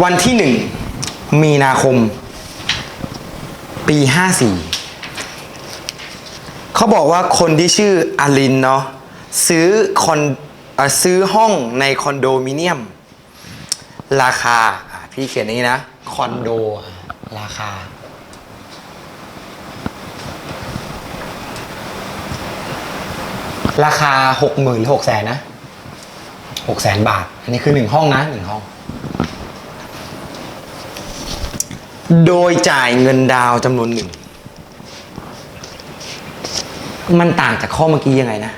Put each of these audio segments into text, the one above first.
วันที่หนึ่งมีนาคม ปีห้าสี่เขาบอกว่าคนที่ชื่ออลินเนาะซื้อคอนอซื้อห้องในคอนโดมิเนียม ราคา พี่เขียนนี้นะ คอนโด ราคา ราคาหกหมื่นหรือหกแสนนะหกแสนบาท อันนี้คือหนึ่งห้องนะหนึ่งห้อง โดยจ่ายเงินดาวจำนวนหนึ่ง มันต่างจากข้อเมื่อกี้ยังไงนะ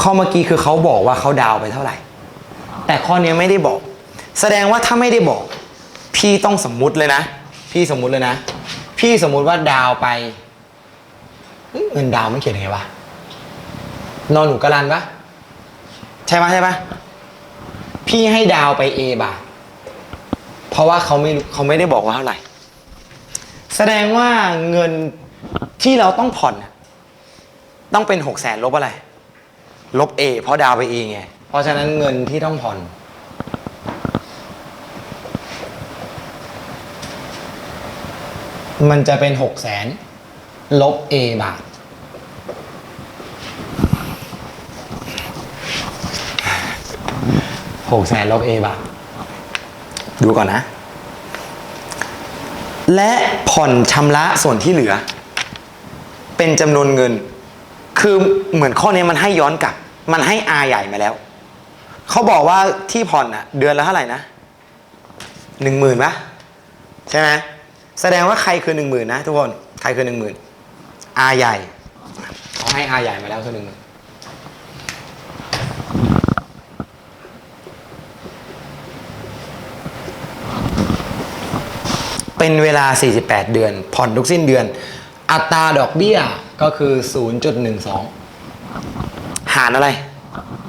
ข้อเมื่อกี้คือเขาบอกว่าเขาดาวไปเท่าไหร่ แต่ข้อนี้ไม่ได้บอก แสดงว่าถ้าไม่ได้บอก พี่ต้องสมมุติเลยนะ พี่สมมุติเลยนะ พี่สมมุติว่าดาวไป เงินดาวน์มันเขียนยังไงวะ นอนหนูกระลันปะใช่ปะใช่ปะพี่ให้ดาวไป A บาท เพราะว่าเขาไม่เขาไม่ได้บอกว่าเท่าไหร่ แสดงว่าเงินที่เราต้องผ่อน ต้องเป็นหกแสนลบอะไร ลบ A เพราะดาวไป A ไง เพราะฉะนั้นเงินที่ต้องผ่อน มันจะเป็นหกแสนลบ A บาท หกแสนลบ A บาท ดูก่อนนะ และผ่อนชำระส่วนที่เหลือ เป็นจำนวนเงิน คือเหมือนข้อนี้มันให้ย้อนกลับ มันให้ R ใหญ่มาแล้ว เขาบอกว่าที่ผ่อนอะเดือนละเท่าไหร่นะหนึ่งหมื่นปะใช่ไหมแสดงว่าใครคือหนึ่งหมื่นนะทุกคน ใครคือหนึ่งหมื่น R ใหญ่เขาให้ R ใหญ่มาแล้วคือหนึ่งหมื่น เป็นเวลา 48 เดือน ผ่อนทุกสิ้นเดือน อัตราดอกเบี้ยก็คือ 0.12 หารอะไร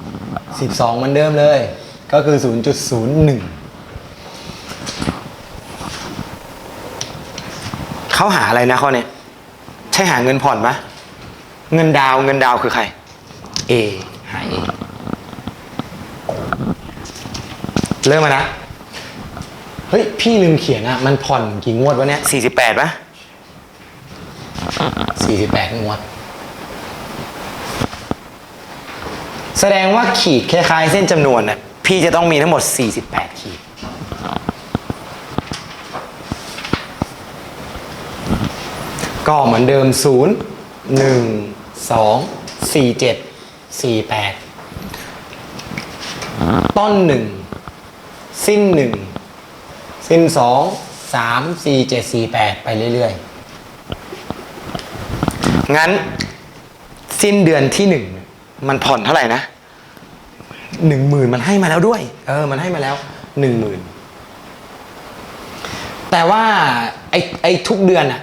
12เหมือนเดิมเลย ก็คือ 0.01 เขาหาอะไรนะข้อเนี้ยใช่หาเงินผ่อนปะเงินดาวเงินดาวคือใคร A หา A เริ่มมานะ เฮ้ย พี่ลืมเขียนอะมันผ่อนกี่งวดวะเนี่ยสี่สิบแปดปะสี่สิบแปดงวด แสดงว่าขีดคล้ายๆเส้นจำนวนน่ะพี่จะต้องมีทั้งหมด 48 ขีด ก็เหมือนเดิม 0 1 2 4 7 4 8 ต้น 1 สิ้น 1 สิ้น2 3 4 7 4 8ไปเรื่อยๆ งั้น สิ้นเดือนที่หนึ่งมันผ่อนเท่าไหร่นะหนึ่งหมื่นมันให้มาแล้วด้วย เออ มันให้มาแล้วหนึ่งหมื่นแต่ว่าไอ้ไอ้ทุกเดือนอะ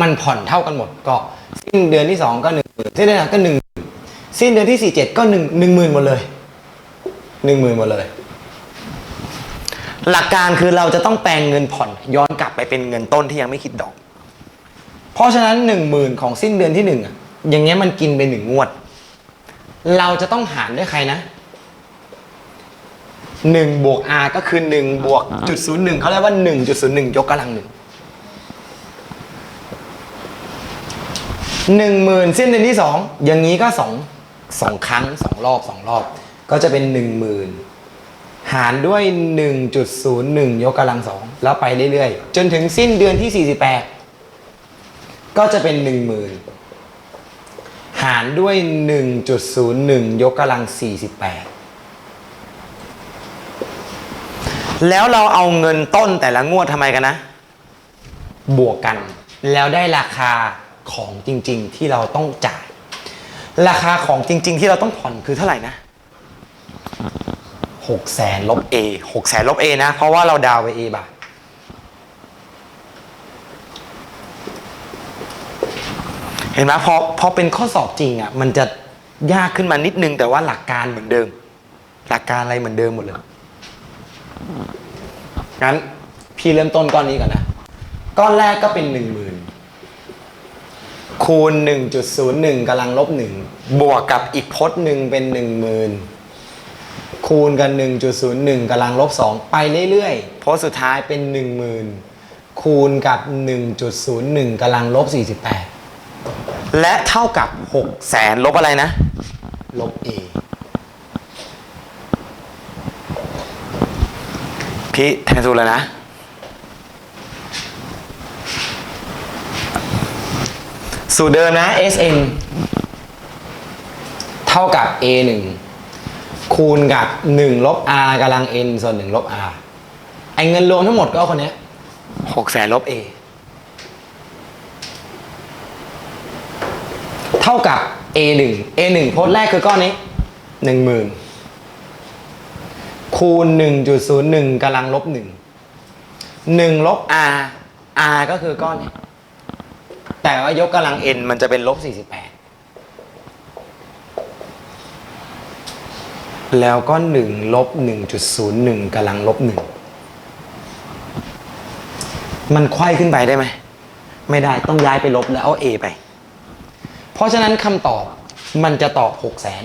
มันผ่อนเท่ากันหมดก็ สิ้นเดือนที่สองก็หนึ่งหมื่นสิ้นเดือนก็หนึ่งสิ้นเดือนที่สี่เจ็ดก็หนึ่งหนึ่งหมื่นหมดเลยหนึ่งหมื่นหมดเลย หลักการคือเราจะต้องแปลงเงินผ่อนย้อนกลับไปเป็นเงินต้นที่ยังไม่คิดดอก เพราะฉะนั้นหนึ่งหมื่นของสิ้นเดือนที่หนึ่งอะอย่างเงี้ยมันกินไปหนึ่งงวด เราจะต้องหารด้วยใครนะหนึ่งบวก r ก็คือหนึ่งบวกจุดศูนย์หนึ่งเขาเรียกว่าหนึ่งจุดศูนย์หนึ่งยกกำลังหนึ่งหนึ่งหมื่นสิ้นเดือนที่สองอย่างนี้ก็สองสองครั้งสองรอบสองรอบ ก็จะเป็นหนึ่งหมื่น หารด้วยหนึ่งจุดศูนย์หนึ่งยกกำลังสองแล้วไปเรื่อยๆ จนถึงสิ้นเดือนที่สี่สิบแปดก็จะเป็นหนึ่งหมื่นหารด้วย 1.01 ยกกำลัง 48 แล้วเราเอาเงินต้นแต่ละงวดทำไมกันนะ บวกกัน แล้วได้ราคาของจริง ๆ ที่เราต้องจ่าย ราคาของจริง ๆ ที่เราต้องผ่อนคือเท่าไหร่นะ 6แสนลบ A 6แสนลบ A นะ เพราะว่าเราดาวไป A บาทเห็นไหมพอพอเป็นข้อสอบจริงอะมันจะยากขึ้นมานิดนึง แต่ว่าหลักการเหมือนเดิม หลักการอะไรเหมือนเดิมหมดเลยงั้นพี่เริ่มต้นก้อนนี้ก่อนนะ ก้อนแรกก็เป็นหนึ่งหมื่นคูณหนึ่งจุดศูนย์หนึ่งกำลังลบหนึ่งบวกกับอีกพจน์หนึ่งเป็นหนึ่งหมื่น คูณกัน 1.01กำลังลบ 2 ไปเรื่อยๆ เพราะสุดท้ายเป็น 10,000 คูณกับ 1.01กำลังลบ 48 และเท่ากับ 6 แสนลบอะไรนะ ลบ a พี่แทนสูตรเลยนะสูตรเดิมนะ Sn เท่ากับ a 1 คูณกับ1ลบ r กำลัง n ส่วน1ลบ r ไอเงินรวมทั้งหมดก็คนเนี้ย6แสนลบ a เท่ากับ a 1 a 1โพจน์แรกคือก้อนนี้ 10,000 คูณ 1.01กำลังลบ 1 1 ลบ r r ก็คือก้อนนี้แต่ว่ายกกำลัง n มันจะเป็นลบ 48 แล้วก็1ลบ1.01กำลังลบ1มันไขว้ขึ้นไปได้ไหม ไม่ได้ต้องย้ายไปลบแล้วเอา a ไป เพราะฉะนั้นคำตอบมันจะตอบ6 0 0แสน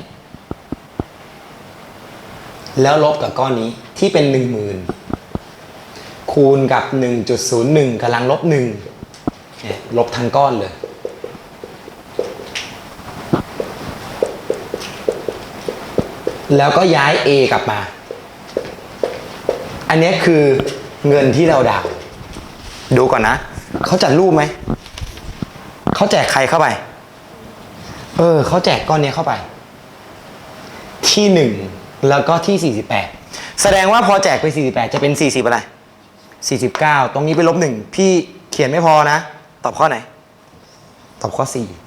แล้วลบกับก้อนนี้ที่เป็น 10,000 คูณกับ 1.01กำลังลบ1เนี่ยลบทั้งก้อนเลย แล้วก็ย้าย A กลับมา อันเนี้ยคือเงินที่เราดาวน์ดูก่อนนะ เขาจัดรูปไหม เขาแจกใครเข้าไป เออ เขาแจกก้อนเนี้ยเข้าไป ที่หนึ่งแล้วก็ที่ 48 แสดงว่าพอแจกไป 48 จะเป็น 40 อะไร 49 ตรงนี้ไปลบหนึ่งพี่เขียนไม่พอนะ ตอบข้อไหน ตอบข้อ 4